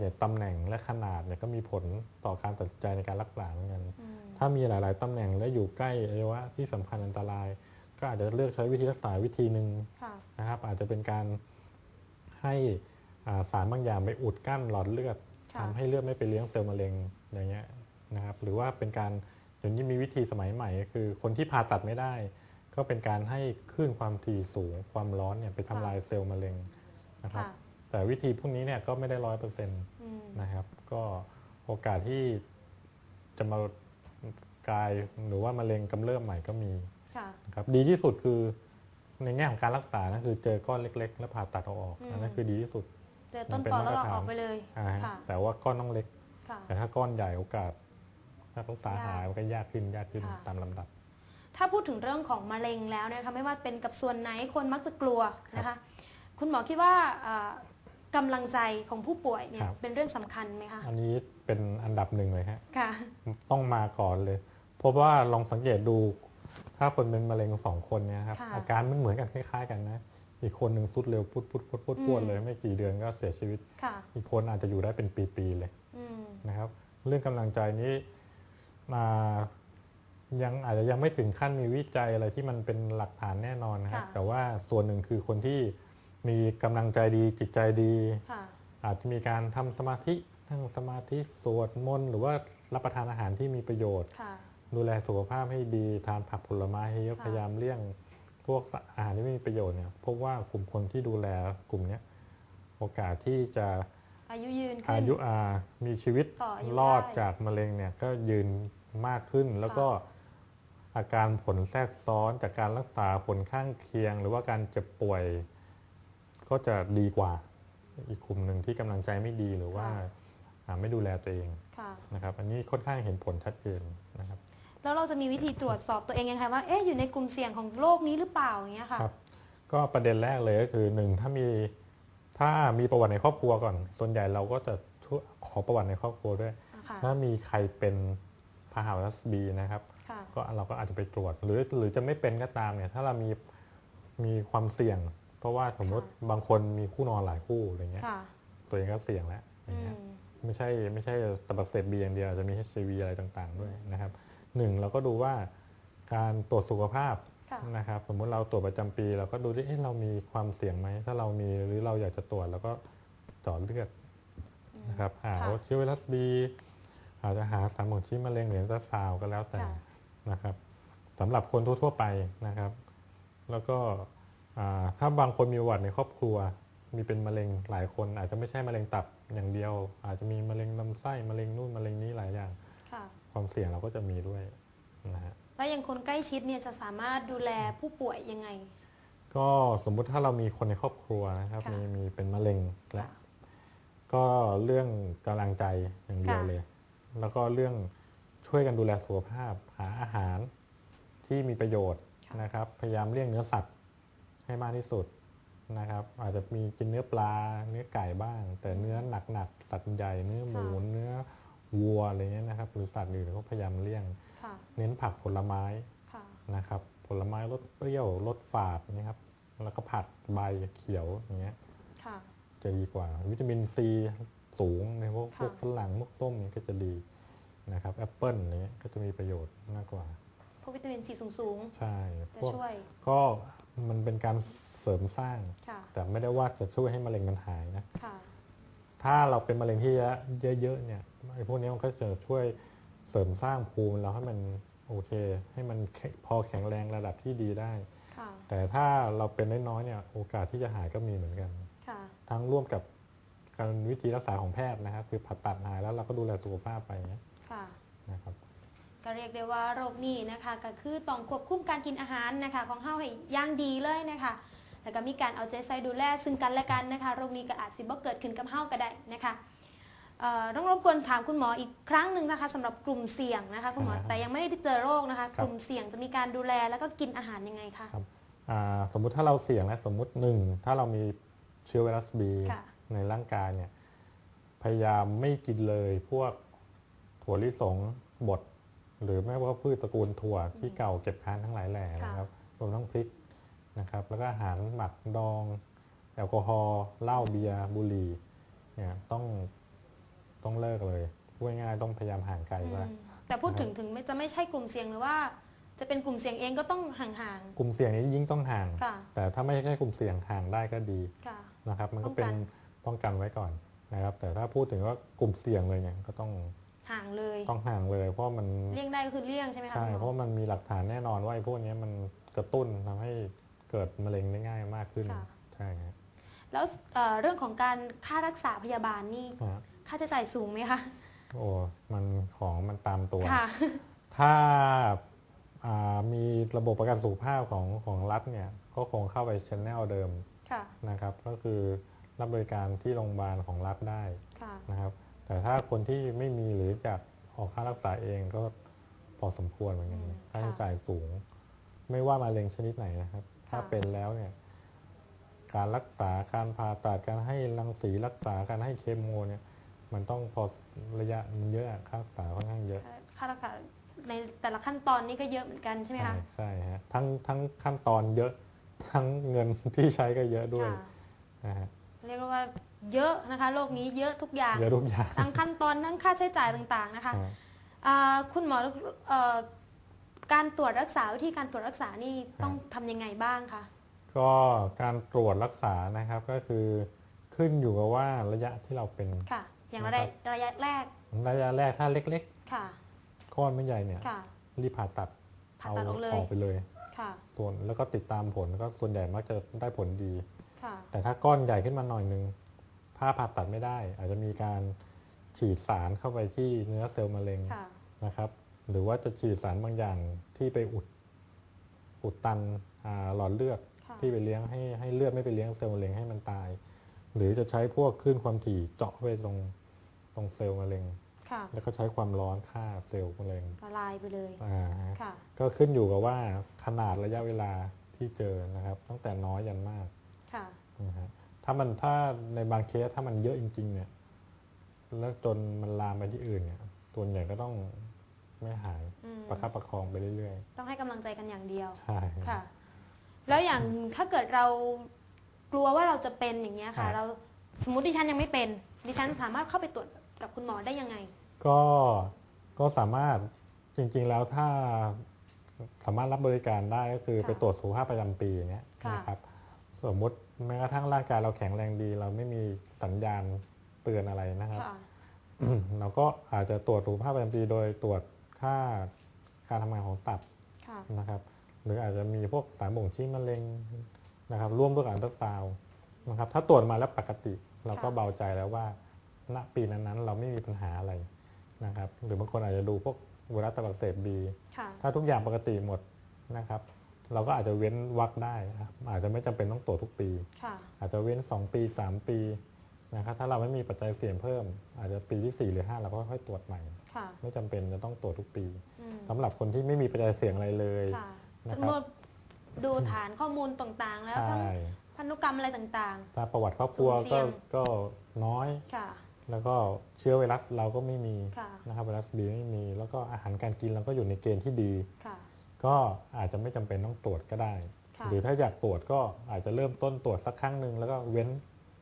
เนี่ยตำแหน่งและขนาดเนี่ยก็มีผลต่อการตัดสินใจในการรักษาเหมือนกันอืมถ้ามีหลาย ๆ ตำแหน่งและอยู่ใกล้อวัยวะที่สำคัญอันตราย ก็อาจจะเลือกใช้วิธีรักษาวิธีหนึ่งค่ะนะครับ อาจจะเป็นการให้อ่าสารบางอย่างไปอุดกั้นหลอดเลือดค่ะทำให้เลือดไม่ไปเลี้ยงเซลล์มะเร็งอย่างเงี้ยนะครับ หรือว่าเป็นการเดี๋ยวนี้มีวิธีสมัยใหม่ก็คือ คนที่ผ่าตัดไม่ได้ ก็เป็นการให้คลื่นความถี่สูงความร้อนเนี่ยไปทำลายเซลล์มะเร็งนะครับค่ะ แต่วิธีพวกนี้เนี่ยก็ไม่ได้ร้อยเปอร์เซ็นต์อืมนะครับ ก็โอกาสที่จะมากลายหรือว่ามะเร็งกำเริบใหม่ก็มีค่ะนะครับดีที่สุดคือในแง่ของการรักษานะคือเจอก้อนเล็ก ๆ แล้วผ่าตัดเอาออกอืมอันนั้นคือดีที่สุดเจอต้นมันเป็นตอแล้วมาตรเราฐานออกไปเลยอ่าฮะค่ะแต่ว่าก้อนต้องเล็กค่ะแต่ถ้าก้อนใหญ่โอกาสถ้ารักษายากหายมันก็ยากขึ้นยากขึ้นค่ะตามลำดับ ถ้าพูดถึงเรื่องของมะเร็งแล้วเนี่ยนะคะไม่ว่าเป็นกับส่วนไหนคนมักจะกลัวนะคะ คุณหมอคิดว่าเอ่อ กำลังใจของผู้ป่วยเนี่ยครับ เป็นเรื่องสำคัญไหมคะอันนี้เป็นอันดับหนึ่งเลยฮะค่ะ ต้องมาก่อนเลยเพราะว่าลองสังเกตดู ถ้าคนเป็นมะเร็งสองคนเนี่ยครับค่ะ อาการมันเหมือนกันคล้ายๆกันนะ อีกคนหนึ่งสุดเร็วพุดพุดพุดพุดพวดอืมเลยไม่กี่เดือนก็เสียชีวิต ค่ะอีกคนอาจจะอยู่ได้เป็นปีๆเลย อืมนะครับเรื่องกำลังใจนี้มายังอาจจะยังไม่ถึงขั้นมีวิจัยอะไรที่มันเป็นหลักฐานแน่นอนนะครับค่ะ แต่ว่าส่วนหนึ่งคือคนที่ มีกำลังใจดีจิตใจดี ค่ะ อาจจะมีการทำสมาธินั่งสมาธิสวดมนต์หรือว่ารับประทานอาหารที่มีประโยชน์ ค่ะ ดูแลสุขภาพให้ดีทานผักผลไม้ให้เยอะค่ะ พยายามเลี่ยงพวกอาหารที่ไม่มีประโยชน์เนี่ยพบว่ากลุ่มคนที่ดูแลกลุ่มเนี้ยโอกาสที่จะอายุยืนขึ้น อายุอามีชีวิตต่ออายุรอดได้จากมะเร็งเนี่ยก็ยืนมากขึ้น แล้วก็อาการผลแทรกซ้อนจากการรักษาผลข้างเคียง หรือว่าการเจ็บป่วย ก็จะดีกว่าอีกกลุ่มหนึ่งที่กำลังใจไม่ดีหรือว่าอ่าไม่ดูแลตัวเองค่ะนะครับ อันนี้ค่อนข้างเห็นผลชัดเจนนะครับ แล้วเราจะมีวิธีตรวจสอบตัวเองยังไงว่าเอ๊ะอยู่ในกลุ่มเสี่ยงของโรคนี้หรือเปล่าอย่างเงี้ยค่ะครับก็ประเด็นแรกเลยก็คือหนึ่งถ้ามีถ้ามีประวัติในครอบครัวก่อน ส่วนใหญ่เราก็จะช่วยขอประวัติในครอบครัวด้วยค่ะถ้ามีใครเป็นพาหะไวรัสบีนะครับค่ะก็เราก็อาจจะไปตรวจ หรือหรือจะไม่เป็นก็ตามเนี่ยถ้าเรามีมีความเสี่ยง เพราะว่าสมมติค่ะบางคนมีคู่นอนหลายคู่อะไรเงี้ยค่ะตัวเองก็เสี่ยงแล้วออืย่างเงี้ยมไม่ใช่ไม่ใช่ตับอักเสบบีอย่างเดียวอาจจะมี HIV อะไรต่างๆ ด้วยนะครับหนึ่งเราก็ดูว่าการตรวจสุขภาพค่ะ นะครับสมมุติเราตรวจประจำปีเราก็ดูที่เอ๊ะเรามีความเสี่ยงไหม ถ้าเรามีหรือเราอยากจะตรวจเราก็เจาะเลือดนะครับหาค่ะว่าเชื้อไวรัสบีอาจจะหาสารบ่งชี้มะเร็งหรืออัลตราซาวด์ก็แล้วแต่ค่ะ นะครับสำหรับคนทั่วๆไปนะครับ แล้วก็อ่า ถ้าบางคนมีประวัติในครอบครัว มีเป็นมะเร็งหลายคน อาจจะไม่ใช่มะเร็งตับอย่างเดียว อาจจะมีมะเร็งลำไส้มะเร็งนู่นมะเร็งนี้หลายอย่างค่ะความเสี่ยงเราก็จะมีด้วยนะฮะแล้วอย่างคนใกล้ชิดเนี่ยจะสามารถดูแลผู้ป่วยยังไง ก็สมมุติถ้าเรามีคนในครอบครัวนะครับค่ะมีมีเป็นมะเร็งและค่ะก็เรื่องกำลังใจอย่างเดียวค่ะเลย แล้วก็เรื่องช่วยกันดูแลสุขภาพหาอาหารที่มีประโยชน์นะครับ พยายามเลี่ยงเนื้อสัตว์ ให้มากที่สุดนะครับ อาจจะมีกินเนื้อปลาเนื้อไก่บ้าง แต่เนื้อหนักๆสัตว์ใหญ่เนื้อหมูเนื้อวัวอะไรเงี้ยนะครับ หรือสัตว์อื่นก็พยายามเลี่ยงค่ะเน้นผักผลไม้ค่ะนะครับ ผลไม้รสเปรี้ยวรสฝาดนะครับ แล้วก็ผัดใบเขียวอย่างเงี้ยค่ะจะดีกว่า วิตามินซีสูงในพวกค่ะพวกฝรั่งพวกส้มนี่ก็จะดีนะครับแอปเปิลนี้ยก็จะมีประโยชน์มากกว่า พวกวิตามินซีสูงใช่ๆ จะพวกช่วยก็มันเป็นการเสริมสร้าง ค่ะแต่ไม่ได้ว่าจะช่วยให้มะเร็งมันหายนะ ค่ะ ถ้าเราเป็นมะเร็งที่เยอะๆเนี่ยไอ้พวกนี้มันก็จะช่วยเสริมสร้างภูมิเราให้มันโอเค ให้มันแข็งพอแข็งแรงระดับที่ดีได้ ค่ะ แต่ถ้าเราเป็นน้อยๆเนี่ยโอกาสที่จะหายก็มีเหมือนกัน ค่ะ ทั้งร่วมกับการวิธีรักษาของแพทย์นะครับ คือผ่าตัดหายแล้วเราก็ดูแลสุขภาพไปอย่างเงี้ยค่ะ นะครับ ก็เรียกได้ว่าโรคนี้นะคะก็คือต้องควบคุมการกินอาหารนะคะของเฮาให้อย่างดีเลยนะคะแล้วก็มีการเอาใจใส่ดูแลซึ่งกันและกันนะคะโรคนี้ก็อาจสิบ่เกิดขึ้นกับเฮาก็ได้นะคะเอ่อต้องรบกวนถามคุณหมออีกครั้งหนึ่งนะคะสำหรับกลุ่มเสี่ยงนะคะคุณหมอครับแต่ยังไม่ได้เจอโรคนะคะครับกลุ่มเสี่ยงจะมีการดูแลแล้วก็กินอาหารยังไงคะอ่าสมมุติถ้าเราเสี่ยงและสมมุติหนึ่งถ้าเรามีเชื้อไวรัสบีค่ะในร่างกายเนี่ยพยายามไม่กินเลยพวกถั่วลิสงบด หรือแม้ว่าพืชตระกูลถั่วที่เก่าเก็บค้างทั้งหลายแหล่นะครับรวมทั้งพริกนะครับ แล้วก็อาหารหมักดอง แอลกอฮอล์เหล้าเบียร์บุหรี่เนี่ยต้องดง่ายๆต้องพยายามห่างไกลว่าอืมแต่พูดถึงถึงไม่จะไม่ใช่กลุ่มเสี่ยงหรือว่า จะเป็นกลุ่มเสี่ยงเองก็ต้องห่างกลุ่มเสี่ยงนี้ยิ่งต้องห่างๆค่ะแต่ถ้าไม่ใช่กลุ่มเสี่ยงห่างได้ก็ดีค่ะนะครับ มันป้ก็องกันเป็นป้องกันไว้ก่อนนะครับ แต่ถ้าพูดถึงว่ากลุ่มเสี่ยงเลยเนี่ยก็ต้อง ห่างเลย ต้องห่างเลย เพราะมันเลี่ยงได้ก็คือเลี่ยงใช่ไหมคะใช่คุณหมอเพราะมันมีหลักฐานแน่นอนว่าไอ้พวกเนี้ยมันกระตุ้นทำให้เกิดมะเร็งได้ง่ายมากขึ้นค่ะใช่ครับแล้วเอ่อเรื่องของการค่ารักษาพยาบาลนี่อะค่าใช้จ่ายสูงไหมคะโอ้มันของมันตามตัวค่ะถ้าอ่ามีระบบประกันสุขภาพของของรัฐเนี่ยก็คงเข้าไปชแนลเดิมค่ะนะครับ ก็คือรับบริการที่โรงพยาบาลของรัฐได้ค่ะนะครับ แต่ถ้าคนที่ไม่มีหรืออยากออกค่ารักษาเองก็พอสมควรเหมือนกันอืมค่าใช้ค่ะ จ่ายสูง ไม่ว่ามะเร็งชนิดไหนนะครับ ถ้าค่ะเป็นแล้วเนี่ย การรักษาการผ่าตัดการให้รังสีรักษาการให้เคมีเนี่ย มันต้องพอระยะมันเยอะอะค่ารักษาค่อนข้างเยอะ ค่ารักษาในแต่ละขั้นตอนนี่ก็เยอะเหมือนกันใช่ไหมใช่คะใช่ฮะทั้งทั้งขั้นตอนเยอะ ทั้งเงินที่ใช้ก็เยอะด้วยค่ะนะฮะ เรียกว่าเยอะนะคะโรคนี้เยอะทุกอย่างเยอะทุกอย่างทั้งขั้นตอนทั้งค่าใช้จ่ายต่างๆนะคะฮะอ่าคุณหมอเอ่อการตรวจรักษาวิธีการตรวจรักษานี่ต้องทำยังไงบ้างคะก็การตรวจรักษานะครับก็คือขึ้นอยู่กับว่าระยะที่เราเป็นค่ะ อย่างนะระครัยะบระยะแรก ระยะแรกถ้าเล็กค่ะๆก้อนไม่ใหญ่เนี่ยค่ะรีบผ่าตัดผ่าตัดออกเลยออกไปเลยค่ะส่วนแล้วก็ติดตามผลก็ส่วนใหญ่มักจะได้ผลดีค่ะ แต่ถ้าก้อนใหญ่ขึ้นมาหน่อยนึง ถ้าผ่าตัดไม่ได้ อาจจะมีการฉีดสารเข้าไปที่เนื้อเซลล์มะเร็งค่ะนะครับ หรือว่าจะฉีดสารบางอย่างที่ไปอุดอุดตันอ่าหลอดเลือดค่ะที่ไปเลี้ยงให้ให้เลือดไม่ไปเลี้ยงเซลล์มะเร็งให้มันตาย หรือจะใช้พวกคลื่นความถี่เจาะเข้าไปตรงตรงเซลล์มะเร็งค่ะแล้วก็ใช้ความร้อนฆ่าเซลล์มะเร็งละลายไปเลยอ่าฮะค่ะก็ขึ้นอยู่กับว่าขนาดระยะเวลาที่เจอนะครับ ตั้งแต่น้อยยันมาก ค่ะนะฮะถ้ามันถ้าในบางเคสถ้ามันเยอะจริง ๆ เนี่ย แล้วจนมันลามไปที่อื่นเนี่ยตัวใหญ่ก็ต้องไม่หายอืมประคับประคองไปเรื่อยต้องให้กำลังใจกันอย่างเดียว ๆ ใช่ ค่ะ แล้วอย่างถ้าเกิดเรากลัวว่าเราจะเป็นอย่างเงี้ยค่ะ ครับ เราสมมติดิฉันยังไม่เป็น ดิฉันสามารถเข้าไปตรวจกับคุณหมอได้ยังไง ก็ก็สามารถจริงๆแล้วถ้าสามารถรับบริการได้ก็คือค่ะไปตรวจสุขภาพประจำปีอย่างเงี้ยค่ะ นะครับสมมติ แม้กระทั่งร่างกายเราแข็งแรงดี เราไม่มีสัญญาณเตือนอะไรนะครับ ค่ะ เราก็อาจจะตรวจสุขภาพประจำปีโดยตรวจค่าการทำงานของตับค่ะ นะครับ หรืออาจจะมีพวกสารบ่งชี้มะเร็งนะครับ ร่วมด้วยกับอัลตราซาวด์นะครับ ถ้าตรวจมาแล้วปกติ เราก็ค่ะ เบาใจแล้วว่าณปีนั้นๆ เราไม่มีปัญหาอะไรนะครับ หรือบางคนอาจจะดูพวกไวรัสตับอักเสบบี ค่ะ ถ้าทุกอย่างปกติหมดนะครับ เราก็อาจจะเว้นวักได้นะครับอาจจะไม่จำเป็นต้องตรวจทุกปีค่ะอาจจะเว้น 2 ปี 3 ปีนะครับถ้าเราไม่มีปัจจัยเสี่ยงเพิ่ม อาจจะปีที่ 4 หรือ 5 เราก็ค่อยๆตรวจใหม่ค่ะไม่จำเป็นจะต้องตรวจทุกปีอืมสำหรับคนที่ไม่มีปัจจัยเสี่ยงอะไรเลยค่ะนะครับเมื่อดูฐานข้อมูลต่างๆ แล้วทั้งใช่พันธุกรรมอะไรต่างถ้าประวัติครอบครัวสุ่มเสี่ก็ยงก็น้อยๆค่ะแล้วก็เชื้อไวรัสเราก็ไม่มีค่ะนะครับไวรัสบีไม่มี แล้วก็อาหารการกินเราก็อยู่ในเกณฑ์ที่ดีค่ะ ก็อาจจะไม่จำเป็นต้องตรวจก็ได้ ค่ะหรือถ้าอยากตรวจก็อาจจะเริ่มต้นตรวจสักครั้งหนึ่งแล้วก็เว้น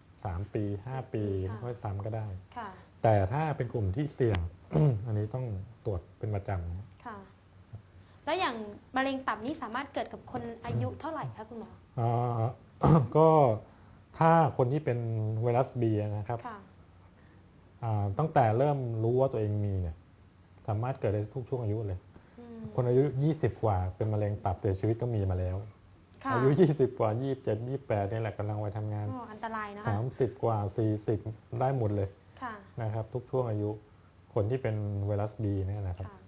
3 ปี 5 ปีค่ะ ค่อยซ้ำก็ได้ ค่ะแต่ถ้าเป็นกลุ่มที่เสี่ยง อันนี้ต้องตรวจเป็นประจำนะค่ะ แล้วอย่างมะเร็งตับนี่สามารถเกิดกับคนอายุเท่าไหร่คะคุณหมออ่าก็ถ้าคนที่เป็นไวรัสบีนะครับค่ะอ่าตั้งแต่เริ่มรู้ว่าตัวเองมีเนี่ยสามารถเกิดได้ทุกช่วงอายุเลยอืม คนอายุ 20 กว่าเป็นมะเร็งตับเสียชีวิตก็มีมาแล้ว ค่ะอายุ 20 กว่า 27 28นี่แหละกำลังวัยทำงานอ๋ออันตรายนะคะ30 กว่า 40 ได้หมดเลยค่ะนะครับ ทุกช่วงอายุคนที่เป็นไวรัสบีเนี่ยนะครับ ค่ะ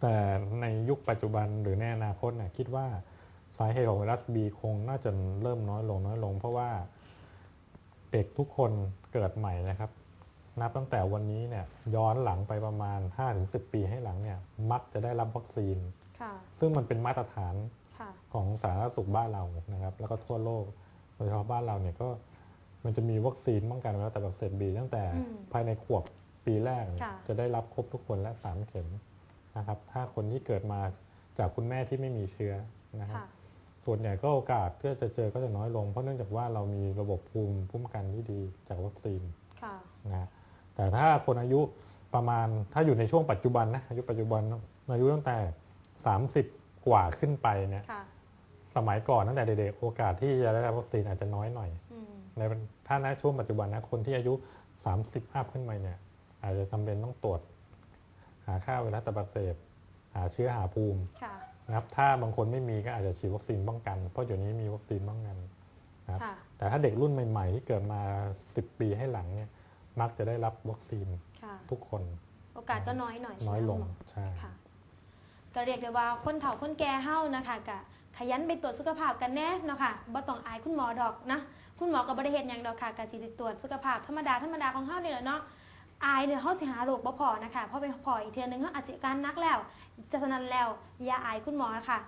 แต่ในยุคปัจจุบันหรือในอนาคตเนี่ยคิดว่าสาเหตุของไวรัสบีคงน่าจะเริ่มน้อยลงน้อยลง เพราะว่าเด็กทุกคนเกิดใหม่นะครับ นับตั้งแต่วันนี้เนี่ยย้อนหลังไปประมาณ 5-10 ปีให้หลังเนี่ยมักจะได้รับวัคซีนค่ะซึ่งมันเป็นมาตรฐานค่ะของสาธารณสุขบ้านเรานะครับแล้วก็ทั่วโลกโดยเฉพาะบ้านเราเนี่ยก็มันจะมีวัคซีนป้องกันไวรัสตับอักเสบบีตั้งแต่อืมภายในขวบปีแรกเนี่ยค่ะจะได้รับครบทุกคนและสามเข็มนะครับถ้าคนที่เกิดมาจากคุณแม่ที่ไม่มีเชื้อนะครับค่ะส่วนใหญ่ก็โอกาสที่จะเจอก็จะน้อยลง เพราะเนื่องจากว่าเรามีระบบภูมิคุ้มกันที่ดีจากวัคซีนค่ะนะฮะ แต่ถ้าคนอายุประมาณถ้าอยู่ในช่วงปัจจุบันนะอายุปัจจุบันอายุตั้งแต่ 30 กว่าขึ้นไปเนี่ยค่ะสมัยก่อนตั้งแต่เด็กๆโอกาสที่จะได้รับวัคซีนอาจจะน้อยหน่อยอืมในถ้าณช่วงปัจจุบันนะคนที่อายุ 30อัพขึ้นไปเนี่ย อาจจะจำเป็นต้องตรวจ หาค่าไวรัสตับอักเสบหาเชื้อหาภูมิค่ะนะครับถ้าบางคนไม่มีก็อาจจะฉีดวัคซีนป้องกัน เพราะเดี๋ยวนี้มีวัคซีนป้องกันครับค่ะแต่ถ้าเด็กรุ่นใหม่ ๆ ที่เกิดมา 10 ปีให้หลังเนี่ย มักจะได้รับวัคซีนค่ะทุกคนโอกาสก็น้อยหน่อยใช่ไหมน้อยลงคุณหมอใช่ ค่ะก็เรียกได้ว่าคนเฒ่าคนแก่เฮานะคะกะขยันไปตรวจสุขภาพกันแน่เนาะค่ะบ่ต้องอายคุณหมอดอกนะคุณหมอก็บ่ได้เฮ็ดหยังดอกค่ะกะสิได้ตรวจสุขภาพธรรมดาธรรมดาของเฮานี่แหละเนาะอายเนี่ยเฮาสิหาโรคบ่พอนะคะเพราะไปพออีกเทื่อนึงเฮาอาจสิอาการหนักแล้วจะฉะนั้นแล้วอย่าอายคุณหมอค่ะ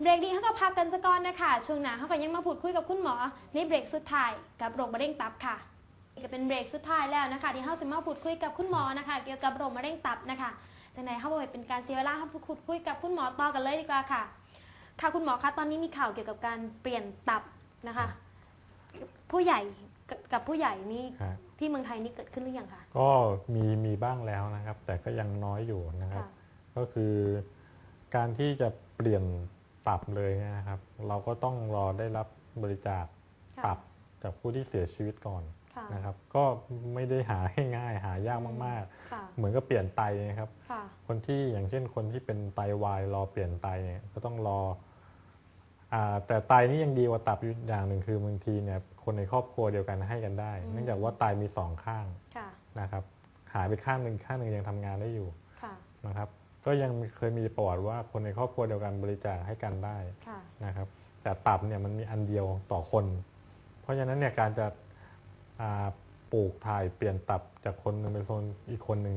เบรกนี้เฮาก็พักกันซะก่อนนะคะช่วงหน้าเฮาก็ยังมาพูดคุยกับคุณหมอในเบรกสุดท้ายกับโรคมะเร็งตับค่ะนี่ ก็เป็นเบรกสุดท้ายแล้วนะคะ ที่เฮาสิมาพูดคุยกับคุณหมอนะคะ เกี่ยวกับโรคมะเร็งตับนะคะจังไดเฮาบ่ให้เป็นการเสียเวลาเฮาพูดคุยกับคุณหมอต่อกันเลยดีกว่าค่ะ ค่ะคุณหมอคะตอนนี้มีข่าวเกี่ยวกับการเปลี่ยนตับนะคะ ผู้ใหญ่กับกับผู้ใหญ่นี่ฮะที่เมืองไทยนี่เกิดขึ้นหรือยังคะ ก็มีมีบ้างแล้วนะครับ แต่ก็ยังน้อยอยู่นะครับ ค่ะ ก็คือการที่จะเปลี่ยนตับเลยนะครับ เราก็ต้องรอได้รับบริจาคค่ะ ตับจากผู้ที่เสียชีวิตก่อนค่ะ นะครับ ก็ไม่ได้หาให้ง่ายหายากมากค่ะๆเหมือนกับเปลี่ยนไตนะครับค่ะคนที่อย่างเช่นคนที่เป็นไตวายรอเปลี่ยนไตเนี่ยก็ต้องรออ่าแต่ไตนี่ยังดีกว่าตับอยู่อย่างหนึ่งคือบางทีเนี่ยคนในครอบครัวเดียวกันให้กันได้อืมเนื่องจากว่าไตมีสองข้างค่ะนะครับ หายไปข้างหนึ่งข้างหนึ่งยังทำงานได้อยู่ค่ะนะครับ ก็ยังเคยมีประวัติว่าคนในครอบครัวเดียวกันบริจาคให้กันได้ค่ะนะครับ แต่ตับเนี่ยมันมีอันเดียวต่อคน เพราะฉะนั้นเนี่ยการจะอ่า ปลูกถ่ายเปลี่ยนตับจากคนหนึ่งเป็นคนอีกคนหนึ่ง